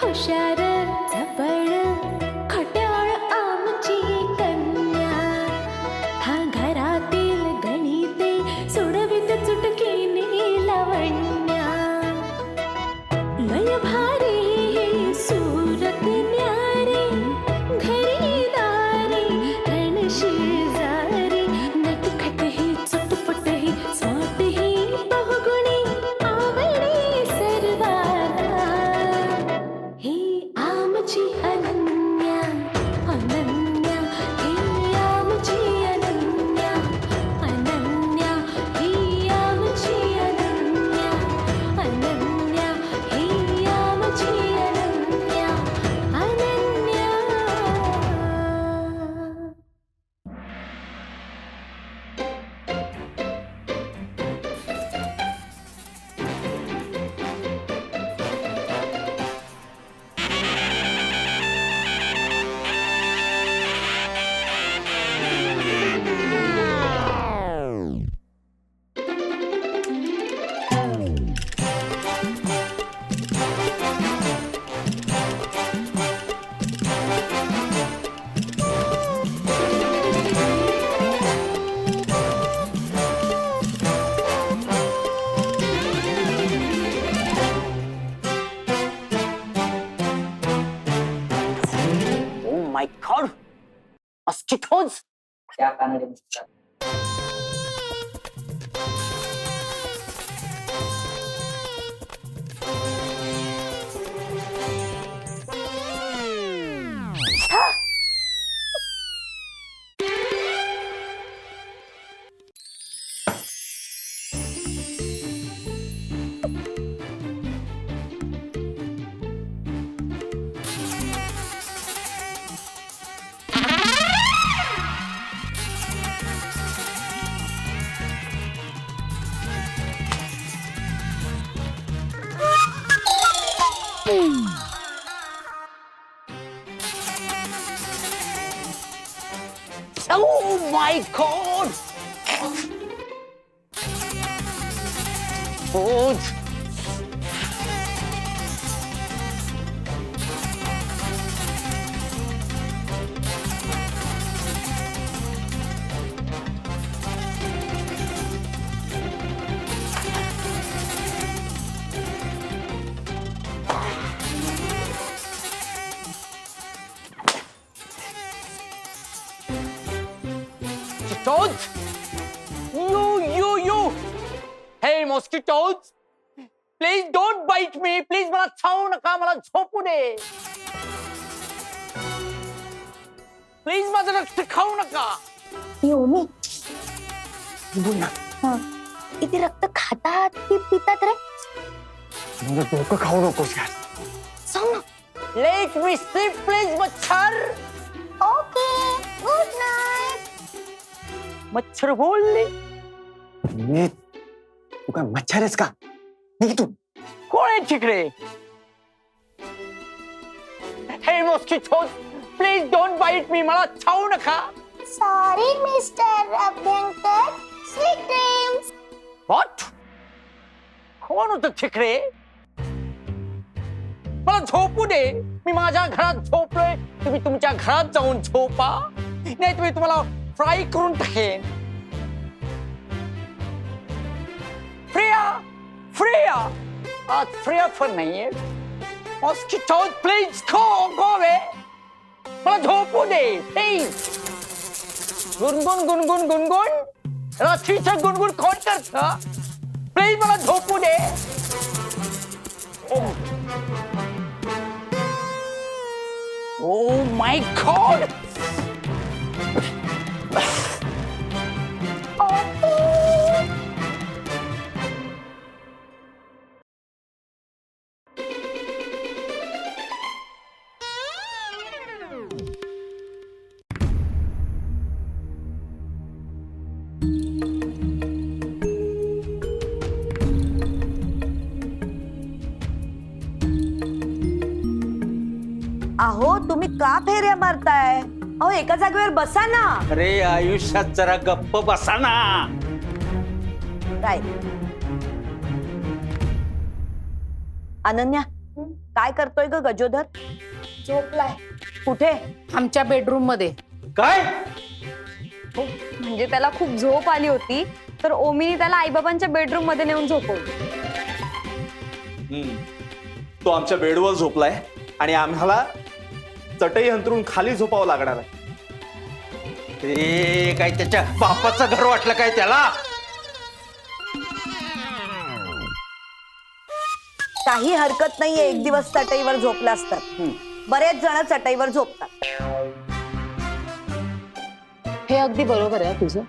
Hoş geldin. Mosquitoes! Please don't bite me! Please मला चावू नका मला झोपू दे प्लीज़ माझं रक्त खाऊ नका योमी बोल ना इथे रक्त खातात की पितात रे माझं डोकं खाऊ नकोस यार सांग ना लेट मी स्लीप प्लीज़ मच्छर ओके गुड नाईट मच्छर बोलले मी तू काय मच्छर आहेस का? निघ तू. कोण आहे तिकडे? हे mosquitoes please don't bite me मला चावू नका. Sorry mister Abhyankar sweet dreams what कोण होत तिकडे? मला झोपू दे. मी माझ्या घरात झोपलोय. तुम्ही तुमच्या घरात जाऊन झोपा. नाही तुम्ही तुम्हाला फ्राय करून टाकेन. फ्रिया फ्रिया आज फ्रिया पण नाहीये मॉस्किटो प्लीज गो गो वे मला झोपू दे प्लीज गुनगुन गुनगुन गुनगुन रात्रीचं गुणगुण कोण करत प्लीज मला झोपू दे ओ माय गॉड अहो तुम्ही का फेऱ्या मारताय? अहो एका जागेवर बसा ना. अरे आयुष्यात जरा गप्प बसा ना. काय? अनन्या काय करतोय ग गजोधर झोपलाय. कुठे? आमच्या बेडरूममध्ये. काय? म्हणजे त्याला खूप झोप आली होती तर ओमीनी त्याला आईबाबांच्या बेडरूममध्ये नेऊन झोपवलं. हम्म. तो आमच्या बेडवर झोपलाय आणि आम्हाला चटई अंतरून खाली झोपावं लागणार आहे. ते काय त्याच्या बापाचं घर वाटलं काय त्याला? काही हरकत नाहीये एक दिवस चटईवर झोपला असतात बरेच जण चटईवर झोपतात. हे अगदी बरोबर आहे तुझं.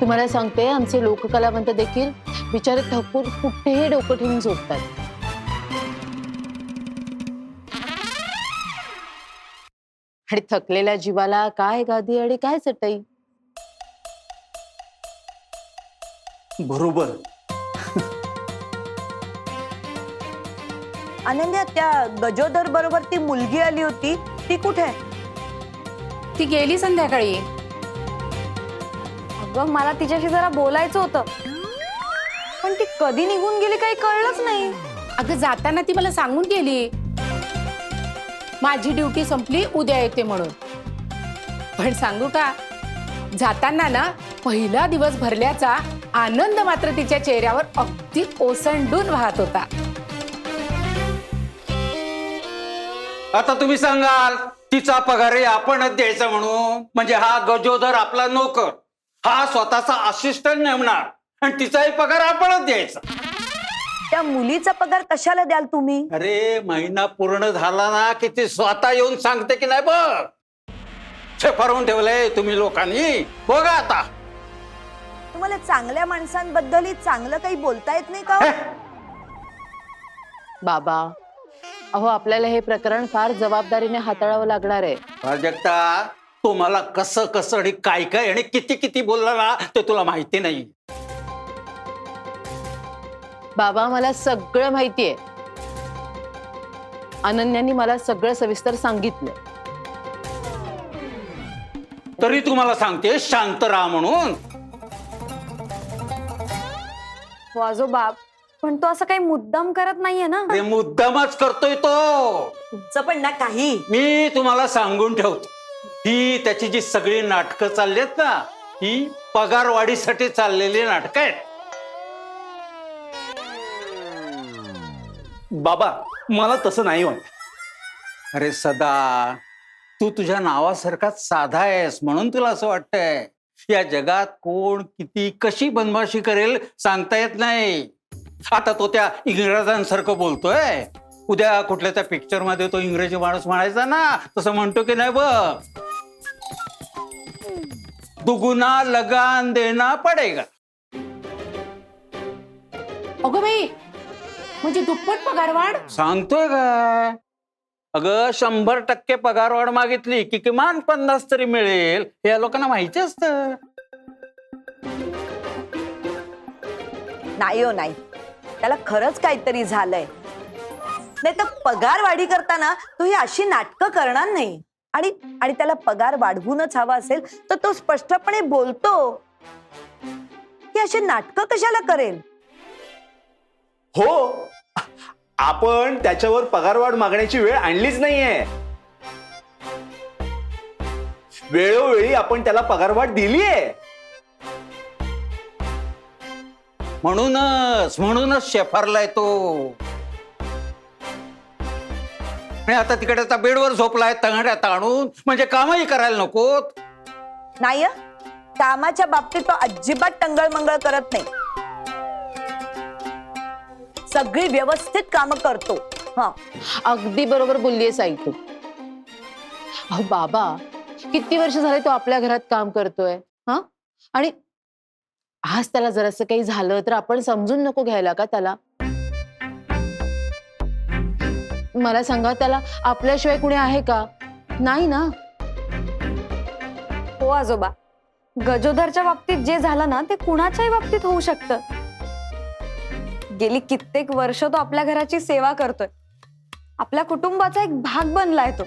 तुम्हाला सांगते आमचे लोककलावंत देखील बिचारे थकून कुठेही डोकं ठेवून झोपतात. आणि थकलेल्या जीवाला काय गादी आणि काय चटई? बरोबर. अनन्या त्या गजोधर बरोबर ती मुलगी आली होती. ती कुठे? ती गेली संध्याकाळी. अगं मला तिच्याशी जरा बोलायचं होतं. पण ती कधी निघून गेली काही कळलंच नाही. अगं जाताना ती मला सांगून गेली. माझी ड्युटी संपली उद्या येते म्हणून. पण सांगू का जाताना ना पहिला दिवस भरल्याचा आनंद मात्र तिच्या चेहऱ्यावर अगदी ओसंडून वाहत होता. आता तुम्ही सांगाल तिचा पगार आपणच द्यायचा म्हणून म्हणजे हा गजोदर आपला नोकर. हा स्वतःचा असिस्टंट नेमणार. आणि तिचाही पगार आपणच द्यायचा. त्या मुलीचा पगार कशाला द्याल तुम्ही? अरे महिना पूर्ण झाला ना की ती स्वतः येऊन सांगते की नाही बघ? छेफारून ठेवलंय तुम्ही लोकांनी. बघा आता. तुम्हाला चांगल्या माणसांबद्दलही चांगलं काही बोलता येत नाही का हो? बाबा अहो आपल्याला हे प्रकरण फार जबाबदारीने हाताळावं लागणार आहे. प्राजक्ता तो मला कसं कसं आणि काय काय आणि किती किती बोलला ना ते तुला माहिती नाही. बाबा मला सगळं माहितीये. अनन्यानी मला सगळं सविस्तर सांगितलं. तरी तुम्हाला सांगते शांत राहा म्हणून. हो आजोबा पण तो असं काही मुद्दाम करत नाहीये ना. ते मुद्दामच करतोय तो. तुमचं पण ना काही. मी तुम्हाला सांगून ठेवतो. ही त्याची जी सगळी नाटकं चालली आहेत ना ही पगारवाढीसाठी चाललेली नाटकं आहेत. बाबा मला तसं नाही वाटत. अरे सदा तू तुझ्या नावासारखाच साधा आहेस म्हणून तुला असं वाटतंय. या जगात कोण किती कशी बनवाशी करेल सांगता येत नाही. आता तो त्या इंग्रजांसारखं बोलतोय. उद्या कुठल्या त्या पिक्चरमध्ये तो इंग्रजी माणूस म्हणायचा ना तसं म्हणतो की नाही बघ. दुगुना लगान देना पडेगा. अगं बाई म्हणजे दुप्पट पगार वाढ सांगतोय काय अगं शंभर टक्के पगारवाढ मागितली की किमान पन्नास तरी मिळेल हे या लोकांना माहिती असतं. नाही हो नाही. त्याला खरंच काहीतरी झालंय. नाही तर पगार वाढी करताना तो ही अशी नाटकं करणार नाही. आणि आणि त्याला पगार वाढवूनच हवा असेल तर तो स्पष्टपणे बोलतो की अशी नाटकं कशाला करेल? हो आपण त्याच्यावर पगारवाढ मागण्याची वेळ आणलीच नाहीये. वेळोवेळी आपण त्याला पगारवाढ दिलीये. म्हणूनच म्हणूनच शेफारलाय तो. आणि आता तिकडे आता बेडवर झोपलाय तंगड्या ताणून. म्हणजे कामही करायला नकोत. नाही हं? कामाच्या बाबतीत तो अजिबात टंगळ मंगळ करत नाही. सगळी व्यवस्थित कामं करतो. हा. अगदी बरोबर बोललीस आई तू. अहो बाबा किती वर्ष झाले तो आपल्या घरात काम करतोय हा? आणि आज त्याला जरासं काही झालं तर आपण समजून नको घ्यायला का त्याला? मला सांगा त्याला आपल्याशिवाय कुणी आहे का? नाही ना? हो आजोबा. गजोधरच्या बाबतीत जे झालं ना ते कुणाच्याही बाबतीत होऊ शकतं. गेली कित्येक वर्ष तो आपल्या घराची सेवा करतोय. आपल्या कुटुंबाचा एक भाग बनलाय तो.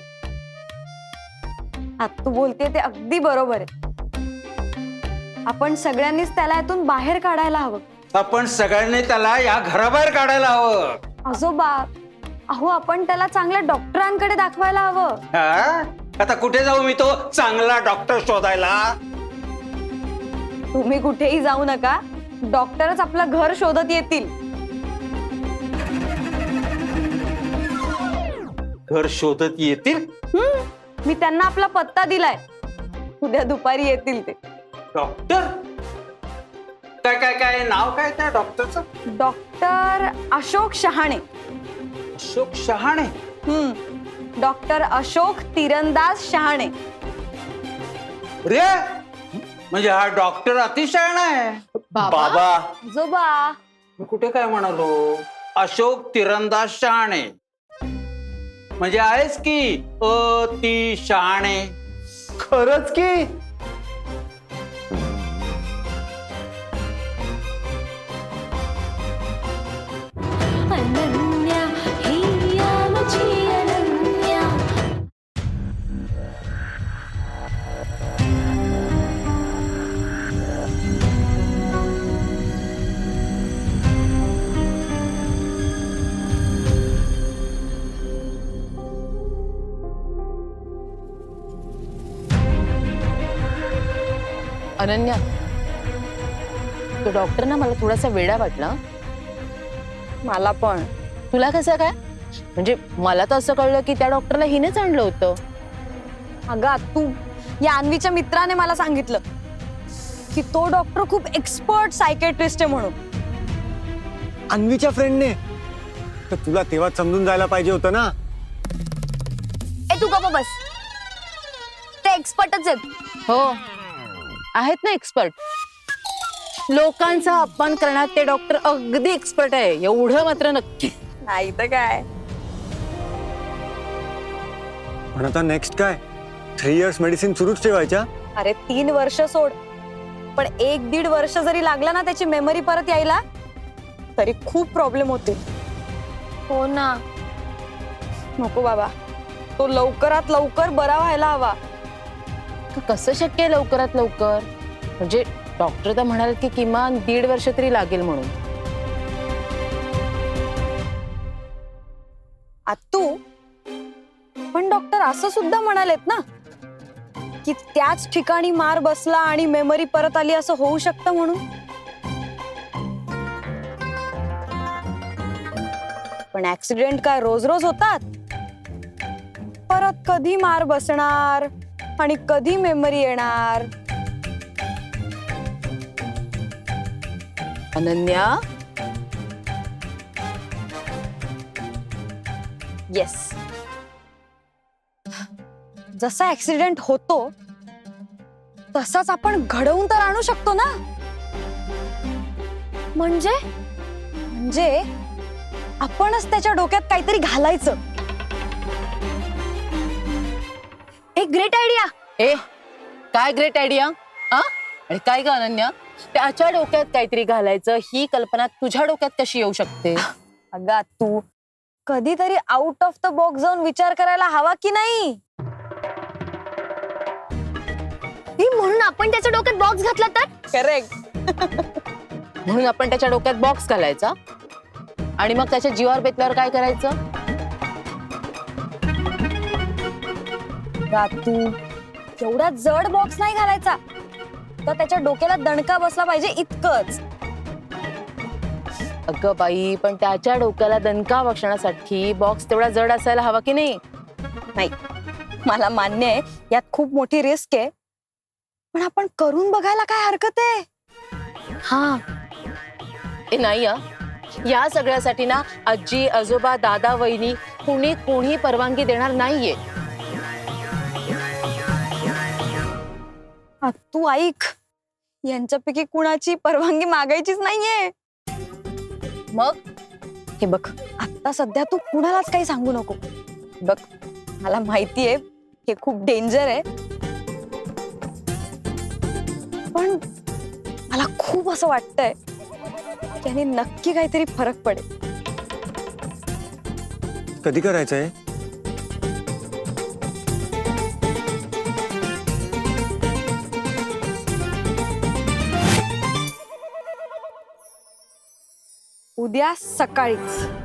आता तू बोलते ते अगदी बरोबर आहे. आपण सगळ्यांनीच त्याला यातून बाहेर काढायला हवं. आपण सगळ्यांनी त्याला या घराबाहेर काढायला हवं. आजोबा अहो आपण त्याला चांगल्या डॉक्टरांकडे दाखवायला हवं? आता कुठे जाऊ मी तो चांगला डॉक्टर शोधायला? तुम्ही कुठेही जाऊ नका. डॉक्टरच आपलं घर शोधत येतील. घर शोधत येतील? हम्म, मी त्यांना आपला पत्ता दिलाय. उद्या दुपारी येतील ते. डॉक्टर? काय काय काय नाव काय त्या डॉक्टरचं? डॉक्टर अशोक शहाणे. अशोक शहाणे? हम्म डॉक्टर अशोक तिरंदाज शहाणे. रे म्हणजे हा डॉक्टर अतिशहाणा आहे. बाबा? आजोबा मी कुठे काय म्हणालो? अशोक तिरंदाज शहाणे. म्हणजे आहेस की अति शहाणे खरंच की. अनन्या तो डॉक्टर ना मला थोडासा वेडा वाटला. मला पण. तुला कसं काय? म्हणजे मला तर असं कळलं की त्या डॉक्टरला हिनेच आणलं होतं. अगं तू या अन्वीच्या मित्राने मला सांगितलं की तो डॉक्टर खूप एक्सपर्ट सायकेट्रिस्ट आहे म्हणून. अन्वीच्या फ्रेंडने तर तुला तेव्हा समजून जायला पाहिजे होतं ना? ए तू गप्प बस. ते एक्सपर्टच आहेत. हो. आहेत ना एक्सपर्ट लोकांचा अपमान करण्यात ते डॉक्टर अगदी एक्सपर्ट आहे. एवढं मात्र नक्की. नाही तर काय? पण आता नेक्स्ट काय? थ्री इयर्स मेडिसिन सुरूच ठेवायच्या? अरे तीन वर्ष सोड. पण एक दीड वर्ष जरी लागला ना त्याची मेमरी परत यायला तरी खूप प्रॉब्लेम होतील हो ना. नको बाबा. तो लवकरात लवकर बरा व्हायला हवा. कसं शक्य आहे लवकरात लवकर? म्हणजे डॉक्टर तर म्हणाल की किमान दीड वर्ष तरी लागेल म्हणून. आत्तू? पण डॉक्टर असं सुद्धा म्हणालेत ना की त्याच ठिकाणी मार बसला आणि मेमरी परत आली असं होऊ शकतं म्हणून? पण ऍक्सिडेंट काय रोज रोज होतात? परत कधी मार बसणार? आणि कधी मेमरी येणार? अनन्या? येस जसा ऍक्सिडेंट होतो तसाच आपण घडवून तर आणू शकतो ना? म्हणजे? म्हणजे आपणच त्याच्या डोक्यात काहीतरी घालायचं. एक ग्रेट आयडिया ए काय ग्रेट आयडिया हा आणि काय ग अनन्या? त्याच्या डोक्यात काहीतरी घालायचं ही कल्पना तुझ्या डोक्यात कशी येऊ शकते? अगा तू कधीतरी आउट ऑफ द बॉक्स जाऊन विचार करायला हवा की नाही? म्हणून आपण त्याच्या डोक्यात बॉक्स घातला तर? करेक्ट म्हणून आपण त्याच्या डोक्यात बॉक्स घालायचा? आणि मग त्याच्या जीवावर बेतल्यावर काय करायचं? तू. एवढा जड बॉक्स नाही घालायचा. तर त्याच्या डोक्याला दणका बसला पाहिजे इतकंच. अगं बाई पण त्याच्या डोक्याला दणका बसण्यासाठी बॉक्स तेवढा जड असायला हवा की नाही? नाही. मला मान्य आहे यात खूप मोठी रिस्क आहे. पण आपण करून बघायला काय हरकत आहे? हा. ए नाही हा. या सगळ्यासाठी ना आजी आजोबा दादा वहिनी कुणी कोणी परवानगी देणार नाहीये. आ, तू ऐक. यांच्यापैकी कुणाची परवानगी मागायचीच नाहीये. मग? हे बघ आता सध्या तू कुणालाच काही सांगू नको. बघ मला माहितीये हे खूप डेंजर आहे. पण मला खूप असं वाटतंय की याने नक्की काहीतरी फरक पडेल. कधी करायचंय? उद्या सकाळीच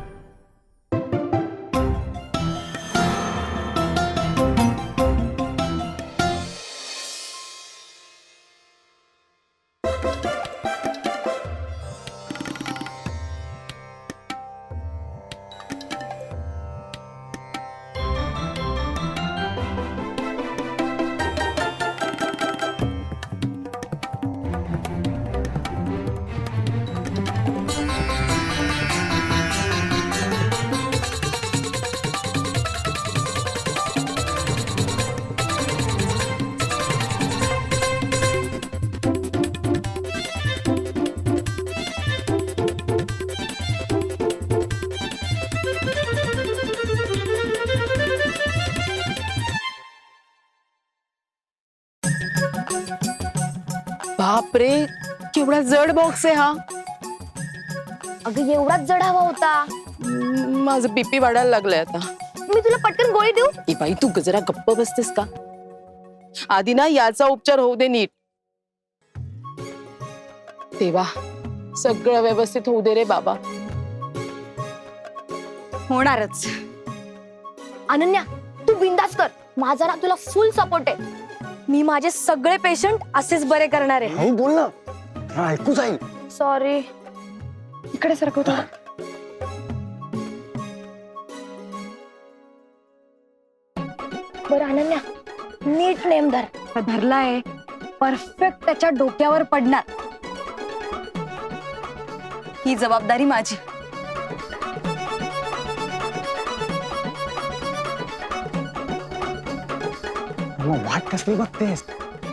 बापरे केवढा जड बॉक्स आहे हा. अगं एवढाच जड हवा होता. म, माझं बीपी वाढायला लागलंय आता. मी तुला पटकन गोळी देऊ? ए बाई तू जरा गप्प बसतेस का? आधी ना याचा उपचार होऊ दे नीट. तेव्हा सगळं व्यवस्थित होऊ दे रे बाबा. होणारच. अनन्या तू बिंदास कर. माझा ना तुला फुल सपोर्ट आहे. मी माझे सगळे पेशंट असेच बरे करणार आहे. भाऊ बोल ना. हा, ऐकू जाईल सॉरी इकडे सरकव थोडं बरं अनन्या नीट नेम धर. तर धरलाय परफेक्ट त्याच्या डोक्यावर पडणार. ही जबाबदारी माझी. मग वाट कसली बघतेस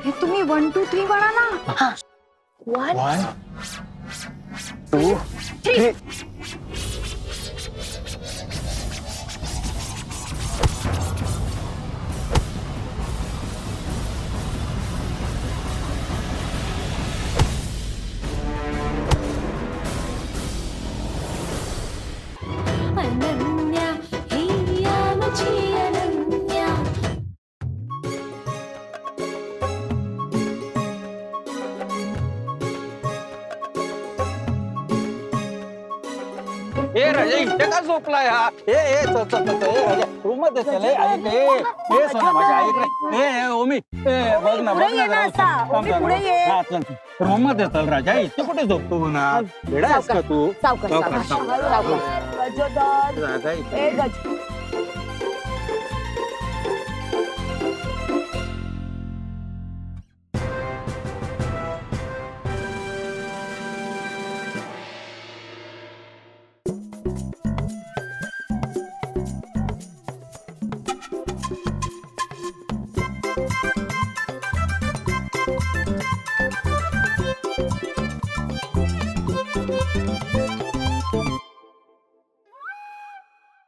हे? तुम्ही वन टू थ्री म्हणा ना? वन वन टू थ्री का झोपलाय हा? ए ए राजा रूममध्ये चल. ए ऐक ए ए सोना माझ्या ऐक रे ए ए ओमी. ए बघ ना बघ ना जरा. थांब, थांब, हा, चल रूममध्ये चल राजा. इथे कुठे झोपतो म्हणा वेडा आहेस का तू?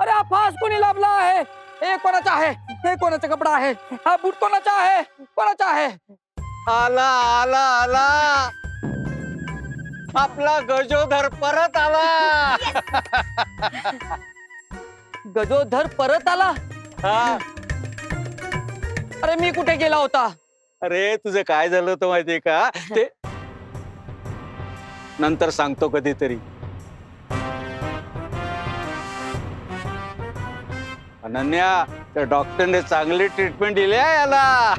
अरे हा फास कोणी लाभला आहे? हे कोणाचा आहे? हे कोणाचा कपडा आहे? हा बूट कोणाचा आहे? कोणाचा आहे? आला आला आला. आपला गजोधर परत आला. गजोधर परत आला? हा. अरे मी कुठे गेला होता? अरे तुझं काय झालं होतं माहितीये का? ते नंतर सांगतो कधीतरी. अनन्या त्या डॉक्टरने चांगली ट्रीटमेंट दिली आहे याला.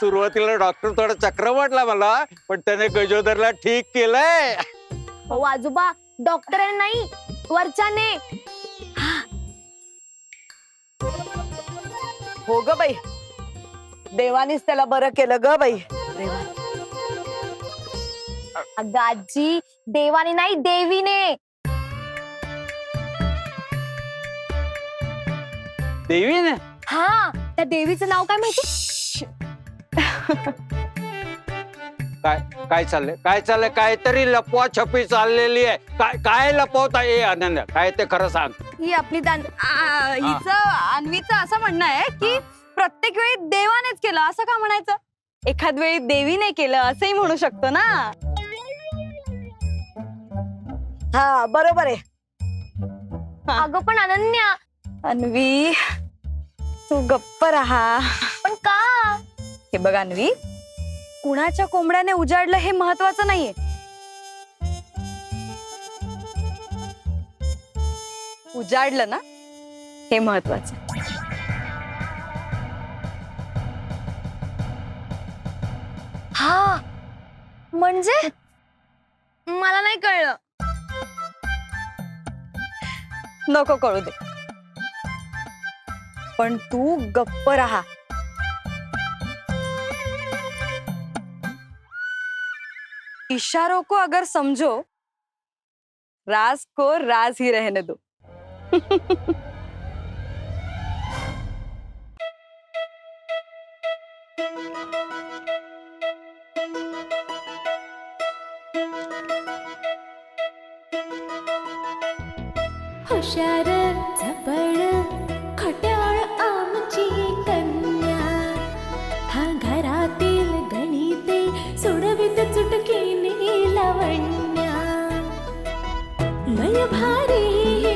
सुरुवातीला डॉक्टर थोडा चक्र वाटला मला पण त्याने गजोदरला ठीक केलंय. हो आजोबा डॉक्टर नाही वरच्याने. हो ग बाई. देवानीच त्याला बरं केलं ग बाई. देवा. अगं आजी देवाने नाही देवीने. देवीने? हा त्या देवीचं नाव काय माहिती? काय काय चाललंय? काय चाललंय? काहीतरी लपवा छपी चाललेली आहे. काय काय लपवता? ए अनन्या काय ते खरं सांग. ही आपली दान- आ, हिचं अन्वीचं असं म्हणणं आहे की प्रत्येक वेळी देवानेच केलं असं का म्हणायचं? एखाद वेळी देवीने केलं असंही म्हणू शकतो ना. हा बरोबर आहे. अगं पण अनन्या. अन्वी तू गप्प राहा. पण का? हे बघ अन्वी कुणाच्या कोंबड्याने उजाडलं हे महत्वाचं नाहीये. उजाडलं ना हे महत्वाचं. हा. म्हणजे? मला नाही कळलं. नको कळू दे. पण तू गप्प राहा. इशारों को अगर समझो राज को राज ही रहने दो.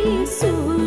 Yesus